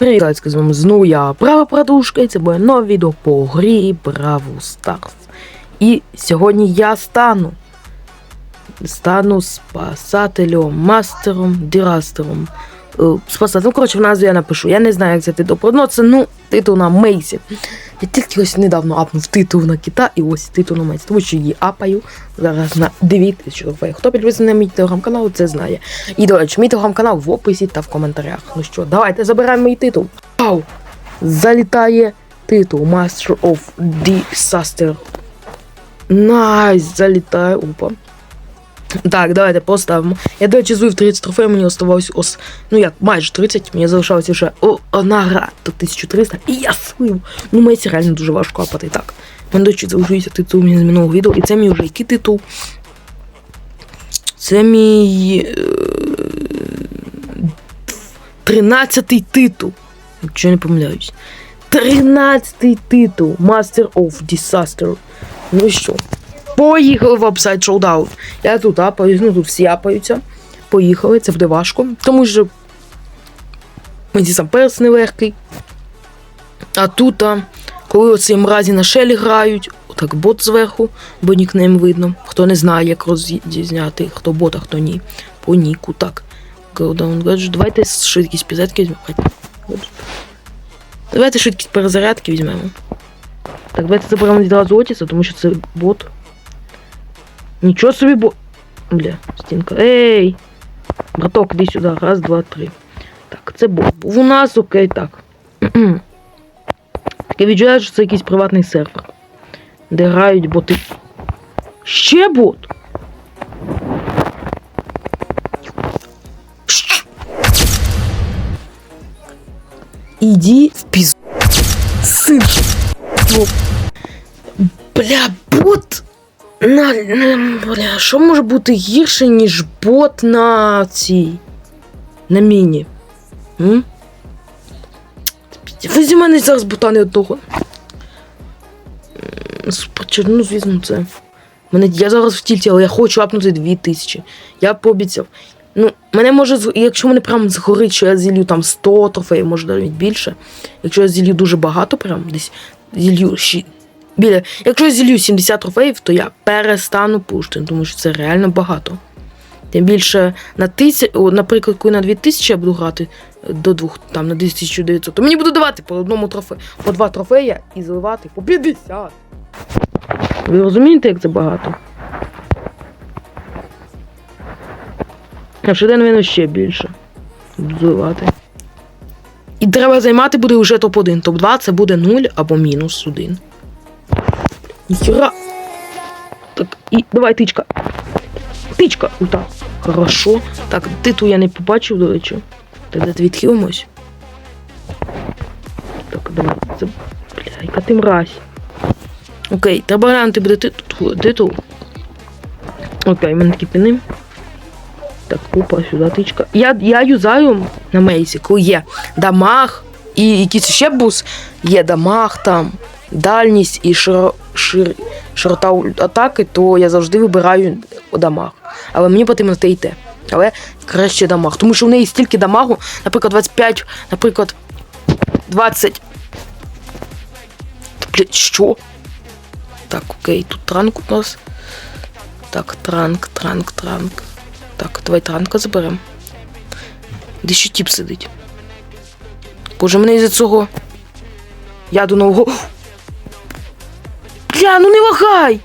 Привіт, з вами знову я Права Продушка, і це буде нове відео по грі Бравл Старс. І сьогодні я стану. Стану спасателем, мастером, дірастером. Е, Спасателем. Ну, коротше, в назві я напишу. Я не знаю, як це титул продноться. Ну, титул на Мейсі. Я тільки ось недавно апнув титул на кита і ось титул на Мейсі. Тому що її апаю зараз на 2000 трофеїв. Хто підписаний на мій телеграм-канал, це знає. І, до речі, мій телеграм-канал в описі та в коментарях. Ну що, давайте забираємо мій титул. Вау! Залітає титул Master of Disaster. Найс, залітає. Опа. Так, давайте поставимо. Я, до речі, звив 30 трофеїв, мені оставалось ос. Ну як, майже 30, мені залишалося вже о, одна гра до 1300. І я слив. Ну, мені реально дуже важко апати. Так. Мене, до речі, залишився титул мені з минулого відео. І це мій вже який титул. Це мій. Е... 13-й титул. Якщо не помиляюсь. 13-й титул. Master of Disaster. Ну і що? Поїхали в Upside Showdown. Я тут апаюсь, ну тут всі апаються. Поїхали, це буде важко. Тому що мені сам перс нелегкий. А тут, а, коли оці мразі на шелі грають, отак бот зверху, бо нікнейм видно. Хто не знає, як розрізняти, хто бот, а хто ні. По ніку, так. Down gadget. Давайте швидкість підзарядки візьмемо. Давайте швидкість перезарядки візьмемо. Так, давайте заберемо відразу Отіса, тому що це бот. Нічого собі бо. Бля, стінка. Ей! Браток, іди сюди. Раз, два, три. Так, це. Був у нас, окей, так. Таке відчуваю, що це якийсь приватний сервер. Де грають боти. Ще бот! Іди в піз... Сын. Бля, бот на, бля, що може бути гірше, ніж бот на цій. На міні? М? Мене зараз бота не одного. Ну звісно, це. Мене, я зараз в тільті, але я хочу апнути 2000. Я пообіцяв. Ну, мене може, якщо мене прям згорить, що я зілью там 100 трофеїв, може навіть більше. Якщо я зілью дуже багато, прям десь зілью біля. Якщо я зілью 70 трофеїв, то я перестану пушити, тому що це реально багато. Тим більше на тисяч, наприклад, коли на 2000 я буду грати е, до двох, там на 1900, то мені буду давати по одному трофею, по два трофея і заливати по 50. Ви розумієте, як це багато? А ще навіть ще більше. Буду заливати. І треба займати буде вже топ-1. Топ-2 це буде 0 або мінус 1. Ніхера. Так, і давай тичка. Тичка. Ульта. Хорошо. Так, титу я не побачив, до речі. Так, давайте відхилимось. Так, давай. Це... Бля, яка ти мразь. Окей, треба глянути буде титул. титул. Окей, в мене такі піни. Так, опа, сюди тичка. Я, я юзаю на мейсі, коли є дамаг і якийсь ще бус, є дамаг там, дальність і широ, шир, широта атаки, то я завжди вибираю дамаг. Але мені потрібно те і те. Але краще дамаг. Тому що в неї стільки дамагу, наприклад, 25, наприклад, 20. Блять, що? Так, окей, тут транк у нас. Так, транк, транк, транк. Так, давай транка заберемо. Де ще тіп сидить. Боже, мене із-за цього. Яду нового. Бля, ну не лагай!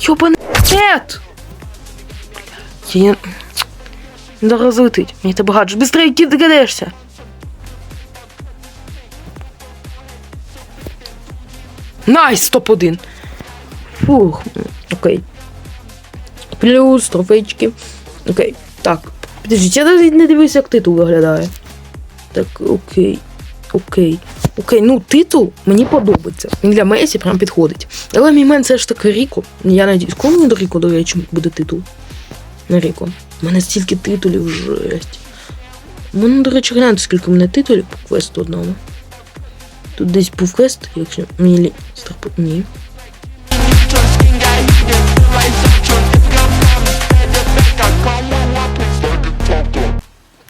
Йобаний нет! Я... Не зараз залетить. Мені тебе гаджет. Быстрее, кіт, догадешся. Найс, топ-1. Фух, окей. Плюс, трофейчики. Окей. Так. Підождіть, я навіть не дивився, як титул виглядає. Так, окей. Окей. Окей, ну титул мені подобається. Він для Месі прям підходить. Але мій мен це ж таки Ріко. Я надіюсь, мені до Ріко, до речі, буде титул? Не Ріко. У мене стільки титулів жесть. Мене, до речі, гляньте, скільки в мене титулів по квесту одному. Тут десь був квест, якщо мені лі... Старпу- Ні.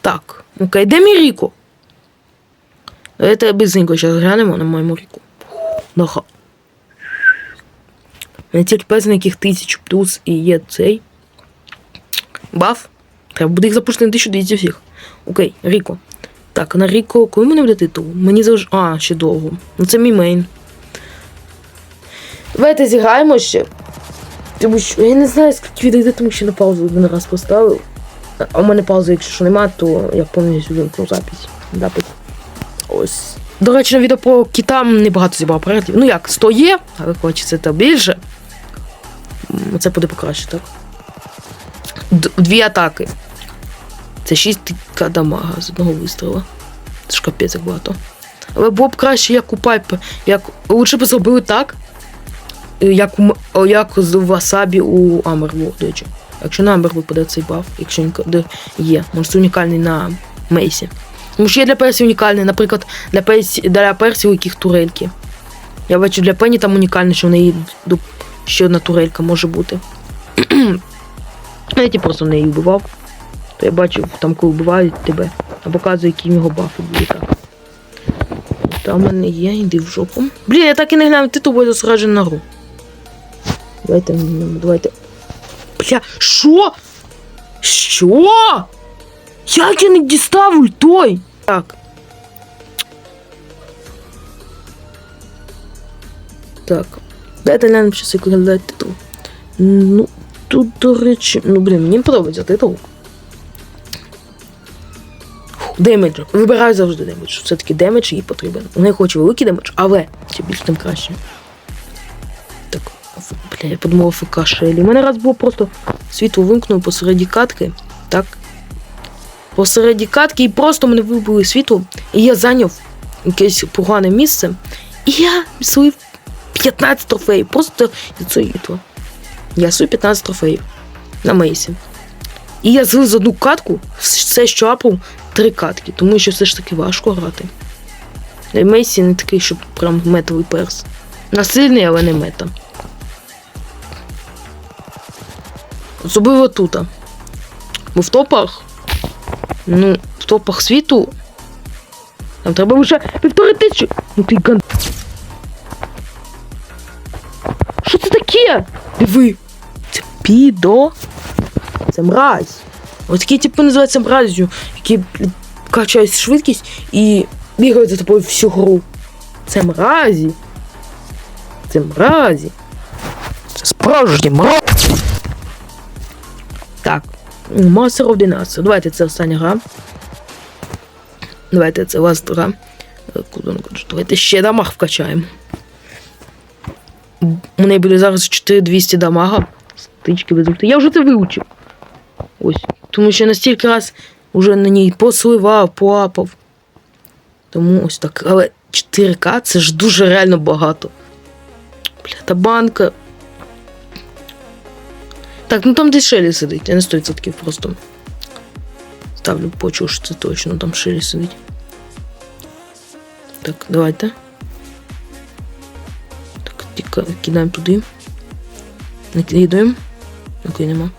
Так, окей, де мій Ріко? Давайте быстренько зараз глянемо на моєму ріку. Мене тільки пес, яких тисяч плюс і є цей. Баф. Треба буде їх запустити на 1200 всіх. Окей, Ріко. Так, на Ріко, коли мене буде титул? Мені завжди. А, ще довго. Ну це мій мейн. Давайте зіграємо ще. Тому що я не знаю, скільки відійде, тому що на паузу один раз поставив. А у мене паузи, якщо що нема, то я повністю вимкну запись. Запит. Ось. До речі, на відео по китам небагато зібрав переглядів. Ну як, 100 є, але хочеться та більше. Це буде покраще, так? Дві атаки. Це 6 тика дамага з одного вистріла. Це ж капець як багато. Але було б краще, як у Пайпер. Як... Лучше б зробили так. е, Як у, як з Васабі у Амберву, до речі. Якщо на Амбер випаде цей баф, якщо є, може це унікальний на Мейсі. Тому що є для персів унікальний, наприклад, для персів, для персів, у яких турельки. Я бачу для Пені там унікальний, що в неї ще одна турелька може бути. Я ті просто в неї вбивав. То я бачив, там коли вбивають тебе, а показує, які в нього бафи були так. Там в мене є, йди в жопу. Блін, я так і не глянув, ти тобою зосереджений на гру. Давайте, давайте. Бля, що? Що? Як я не дістав ультой? Так. Так. Дайте глянемо, що як виглядає титул. Ну, тут, до речі, ну блін, мені подобається титул. Демедж. Вибираю завжди демедж. Все-таки демедж їй потрібен. Не хочу великий демедж, але чим більше, тим краще. Так, бля, я подумав ФК Шелі. У мене раз було просто світло вимкнув посереді катки. Так. Посереді катки і просто мене вибили світло, і я зайняв якесь погане місце. І я слив 15 трофеїв. Просто за це світло. Я слив 15 трофеїв на Мейсі. І я злив за одну катку, все, що апав, три катки, тому що все ж таки важко грати. Мейсі не такий, щоб прям метовий перс. Насильний, але не мета. Особливо тут. Бо в топах. Ну, в топах світу. Там треба вже півтори тисячі. Ну ти ган. Що це таке? Диви. Це підо. Це мразь. Ось такі типи називаються мразю, які качають швидкість і бігають за тобою всю гру. Це мразі. Це мразі. Це справжні мразі. Так. Of Dynasty. Давайте це остання гра. Давайте це ласт гра. Е? Давайте ще дамаг вкачаємо. У неї буде зараз 4200 дамага. Стички без. Я вже це вивчив. Ось. Тому що настільки раз вже на ній посливав, поапав. Тому ось так. Але 4К це ж дуже реально багато. Бля, та банка. Так, ну там десь Шелі сидить, я не 100% просто. Ставлю почув, що це точно там Шелі сидить. Так, давайте. Так, тільки кидаємо туди. Накидаємо. Окей, нема.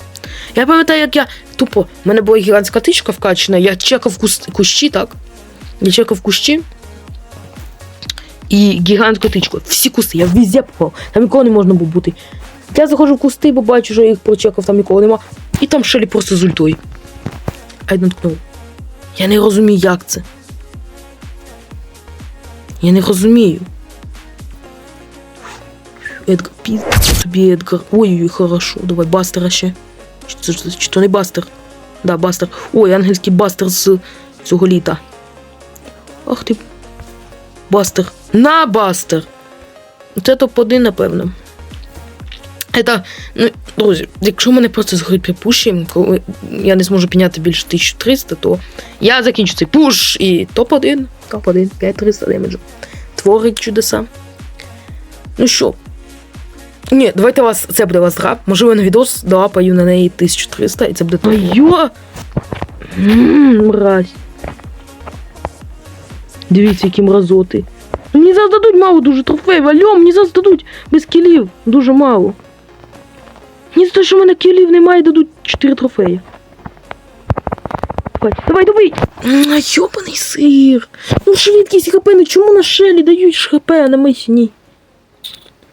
Я пам'ятаю, як я тупо. У мене була гігантська тичка вкачена, я чекав кущі, так? Я чекав кущі. І гігантську тичку. Всі кусти, я везде попав. Там нікого не можна було бути. Я заходжу в кусти, бо бачу, що їх прочекав, там нікого нема. І там шелі просто з ультою. А я наткнув. Я не розумію, як це. Я не розумію. Едгар, піз... тобі Едгар. Ой-ой-ой, хорошо. Давай бастера ще. Чи, ж- чи то не бастер? Да, бастер. Ой, ангельський бастер з цього літа. Ах ти. Бастер. На бастер! Це топ-1, напевно. Это, ну, друзі, якщо мене просто згорить при пуші, коли я не зможу підняти більше 1300, то я закінчу цей пуш і топ-1, топ-1, 5300 демеджу. Творить чудеса. Ну що? Ні, давайте вас, це буде вас гра. Можливо, на відос долапаю на неї 1300 і це буде топ. Йо! Мразь. Дивіться, які мразоти. Мені зараз дадуть мало дуже трофеїв, алло, мені зараз без кілів. Дуже мало. Мені за те, що в мене кілів немає, дадуть 4 трофеї. Давай, давай, давай. Йобаний сир. Ну швидкість хп, ну чому на шелі дають хп, а на мисі ні?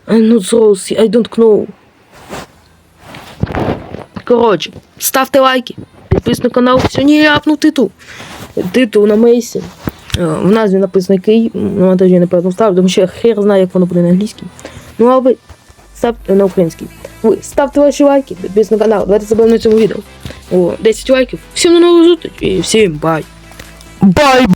I'm not Rose, I don't know. Коротше, ставте лайки, підписуйтесь на канал. Сьогодні я апну титул. Титул на Мейсі. Е, В назві написано який, на монтажі я напевно ставлю, тому що я хер знаю, як воно буде на англійській. Ну а ви ставте на українській. Ви ставте ваші лайки, підписуйтесь на канал, давайте забудемо цьому відео. О, 10 лайків. Всім до нового зустрічі і всім бай. Бай!